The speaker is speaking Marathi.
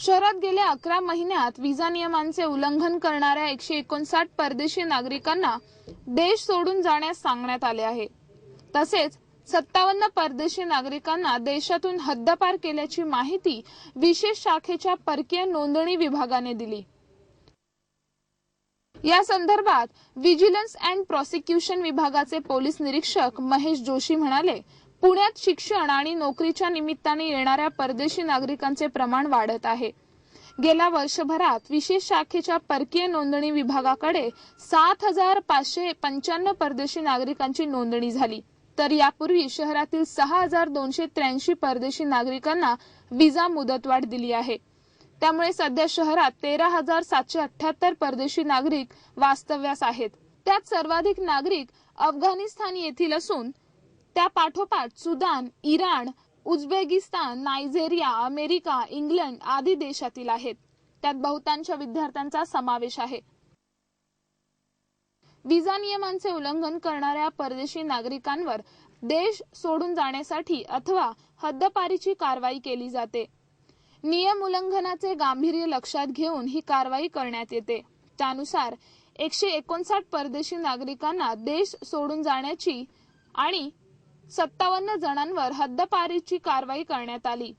शहरात गेल्या अकरा महिन्यात विजा नियमांचे उल्लंघन करणाऱ्या एकशे एकोणसाठ परदेशी नागरिकांना देश सोडून जाण्यास सांगण्यात आले आहे. तसेच सत्तावन्न परदेशी नागरिकांना देशातून हद्दपार केल्याची माहिती विशेष शाखेच्या परकीय नोंदणी विभागाने दिली. या संदर्भात विजिलन्स अँड प्रॉसिक्युशन विभागाचे पोलीस निरीक्षक महेश जोशी म्हणाले पुण्यात शिक्षण आणि नोकरीच्या निमित्ताने येणाऱ्या परदेशी नागरिकांचे प्रमाण वाढत आहे. गेल्या वर्षभरात विशेष शाखेच्या परकीय नोंदणी विभागाकडे सात हजार पाचशे पंच्याण्णव परदेशी नागरिकांची नोंदणी झाली. तर यापूर्वी शहरातील सहा हजार दोनशे त्र्याऐंशी परदेशी नागरिकांना विजा मुदतवाढ दिली आहे. त्यामुळे सध्या शहरात तेरा हजार सातशे अठ्याहत्तर परदेशी नागरिक वास्तव्यास आहेत. त्यात सर्वाधिक नागरिक अफगाणिस्तान येथील असून त्या पाठोपाठ Sudan Iran Uzbekistan Nigeria America England आदी देशातील आहेत. त्यात बहुतांश विद्यार्थ्यांचा समावेश आहे. व्हिसा नियमांचे उल्लंघन करणाऱ्या परदेशी नागरिकांवर देश सोडून जाण्यासाठी अथवा हद्दपारीची कारवाई केली जाते. नियम उल्लंघनाचे गांभीर्य लक्षात घेऊन ही कारवाई करण्यात येते. त्यानुसार एकशे एकोणसाठ परदेशी नागरिकांना देश सोडून जाण्याची आणि सत्तावन्न जणांवर हद्दपारीची कारवाई करण्यात आली.